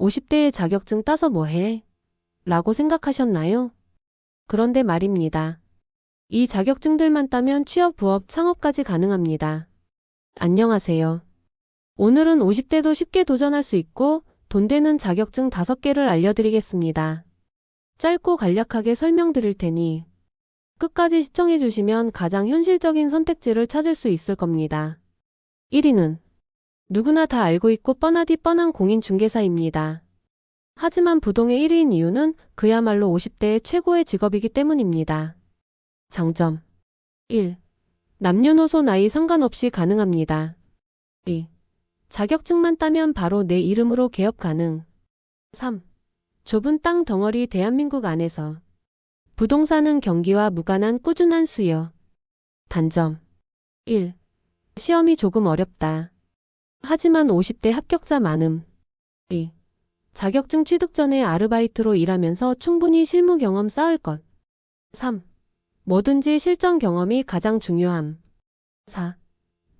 50대의 자격증 따서 뭐해? 라고 생각하셨나요? 그런데 말입니다. 이 자격증들만 따면 취업, 부업, 창업까지 가능합니다. 안녕하세요. 오늘은 50대도 쉽게 도전할 수 있고 돈 되는 자격증 5개를 알려드리겠습니다. 짧고 간략하게 설명드릴 테니 끝까지 시청해 주시면 가장 현실적인 선택지를 찾을 수 있을 겁니다. 1위는 누구나 다 알고 있고 뻔하디 뻔한 공인중개사입니다. 하지만 부동의 1위인 이유는 그야말로 50대의 최고의 직업이기 때문입니다. 장점 1. 남녀노소 나이 상관없이 가능합니다. 2. 자격증만 따면 바로 내 이름으로 개업 가능. 3. 좁은 땅 덩어리 대한민국 안에서 부동산은 경기와 무관한 꾸준한 수요. 단점 1. 시험이 조금 어렵다. 하지만 50대 합격자 많음. 2. 자격증 취득 전에 아르바이트로 일하면서 충분히 실무 경험 쌓을 것. 3. 뭐든지 실전 경험이 가장 중요함. 4.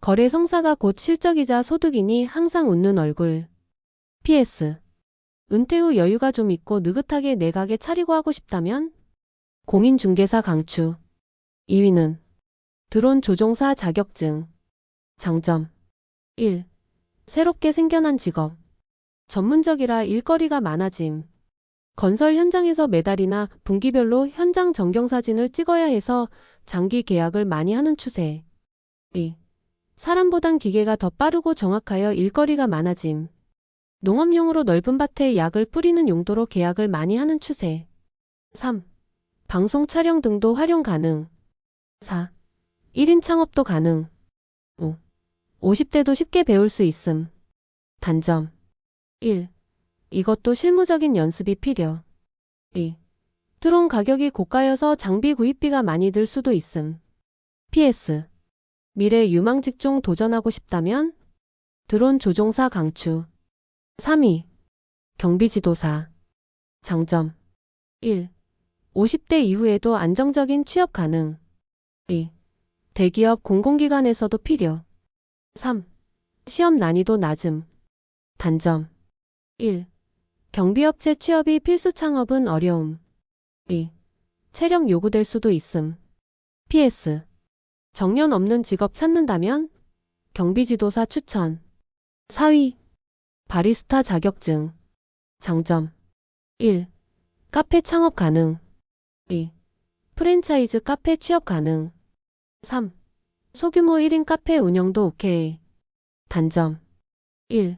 거래 성사가 곧 실적이자 소득이니 항상 웃는 얼굴. PS. 은퇴 후 여유가 좀 있고 느긋하게 내 가게 차리고 하고 싶다면? 공인중개사 강추. 2위는 드론 조종사 자격증. 장점 1. 새롭게 생겨난 직업. 전문적이라 일거리가 많아짐. 건설 현장에서 매달이나 분기별로 현장 전경 사진을 찍어야 해서 장기 계약을 많이 하는 추세. 2. 사람보단 기계가 더 빠르고 정확하여 일거리가 많아짐. 농업용으로 넓은 밭에 약을 뿌리는 용도로 계약을 많이 하는 추세. 3. 방송 촬영 등도 활용 가능. 4. 1인 창업도 가능. 5. 50대도 쉽게 배울 수 있음. 단점 1. 이것도 실무적인 연습이 필요. 2. 드론 가격이 고가여서 장비 구입비가 많이 들 수도 있음. PS. 미래 유망 직종 도전하고 싶다면 드론 조종사 강추. 3위. 경비지도사. 장점 1. 50대 이후에도 안정적인 취업 가능. 2. 대기업 공공기관에서도 필요. 3. 시험 난이도 낮음. 단점 1. 경비업체 취업이 필수 창업은 어려움. 2. 체력 요구될 수도 있음. PS. 정년 없는 직업 찾는다면 경비지도사 추천. 4위. 바리스타 자격증. 장점 1. 카페 창업 가능. 2. 프랜차이즈 카페 취업 가능. 3. 소규모 1인 카페 운영도 오케이. 단점 1.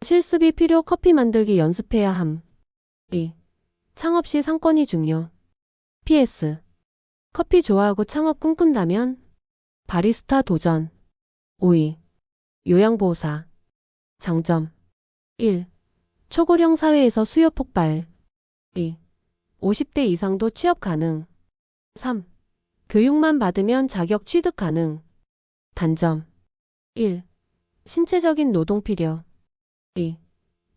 실습이 필요 커피 만들기 연습해야 함. 2. 창업 시 상권이 중요. PS. 커피 좋아하고 창업 꿈꾼다면 바리스타 도전. 5위. 요양보호사. 장점 1. 초고령 사회에서 수요 폭발. 2. 50대 이상도 취업 가능. 3. 교육만 받으면 자격 취득 가능. 단점 1. 신체적인 노동 필요. 2.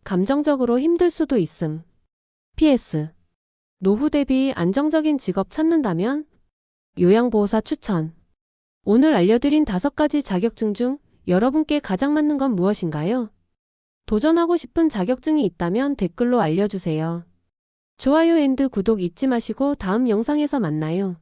감정적으로 힘들 수도 있음. PS. 노후 대비 안정적인 직업 찾는다면 요양보호사 추천. 오늘 알려드린 다섯 가지 자격증 중 여러분께 가장 맞는 건 무엇인가요? 도전하고 싶은 자격증이 있다면 댓글로 알려주세요. 좋아요 앤드 구독 잊지 마시고 다음 영상에서 만나요.